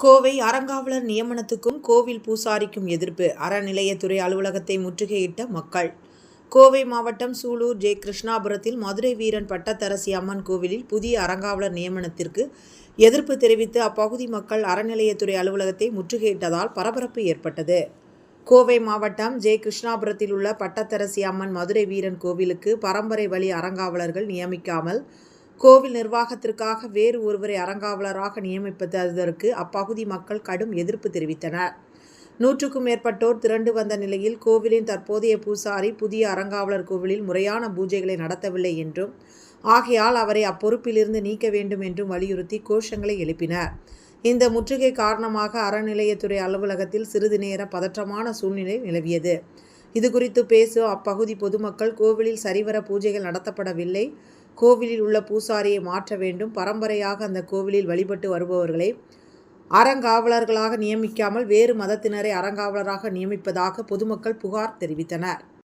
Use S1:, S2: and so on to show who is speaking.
S1: கோவை அறங்காவலர் நியமனத்துக்கும் கோவில் பூசாரிக்கும் எதிர்ப்பு அறநிலையத்துறை அலுவலகத்தை முற்றுகையிட்ட மக்கள். கோவை மாவட்டம் சூலூர் ஜே. கிருஷ்ணாபுரத்தில் மதுரை வீரன் பட்டத்தரசி அம்மன் கோவிலில் புதிய அறங்காவலர் நியமனத்திற்கு எதிர்ப்பு தெரிவித்து அப்பகுதி மக்கள் அறநிலையத்துறை அலுவலகத்தை முற்றுகையிட்டதால் பரபரப்பு ஏற்பட்டது. கோவை மாவட்டம் ஜே. கிருஷ்ணாபுரத்தில் உள்ள பட்டத்தரசி அம்மன் மதுரை வீரன் கோவிலுக்கு பரம்பரை வழி அறங்காவலர்கள் நியமிக்காமல் கோவில் நிர்வாகத்திற்காக வேறு ஒருவரை அறங்காவலராக நியமிப்பதற்கு அப்பகுதி மக்கள் கடும் எதிர்ப்பு தெரிவித்தனர். நூற்றுக்கும் மேற்பட்டோர் திரண்டு வந்த நிலையில் கோவிலின் தற்போதைய பூசாரி புதிய அறங்காவலர் கோவிலில் முறையான பூஜைகளை நடத்தவில்லை என்றும் ஆகையால் அவரை அப்பொறுப்பிலிருந்து நீக்க வேண்டும் என்றும் வலியுறுத்தி கோஷங்களை எழுப்பினர். இந்த முற்றுகை காரணமாக அறநிலையத்துறை அலுவலகத்தில் சிறிது நேர பதற்றமான சூழ்நிலை நிலவியது. இது குறித்து பேசும் அப்பகுதி பொதுமக்கள் கோவிலில் சரிவர பூஜைகள் நடத்தப்படவில்லை. கோவிலில் உள்ள பூசாரியை மாற்ற வேண்டும். பரம்பரையாக அந்த கோவிலில் வழிபட்டு வருபவர்களை அறங்காவலர்களாக நியமிக்காமல் வேறு மதத்தினரை அறங்காவலராக நியமிப்பதாக பொதுமக்கள் புகார் தெரிவித்தனர்.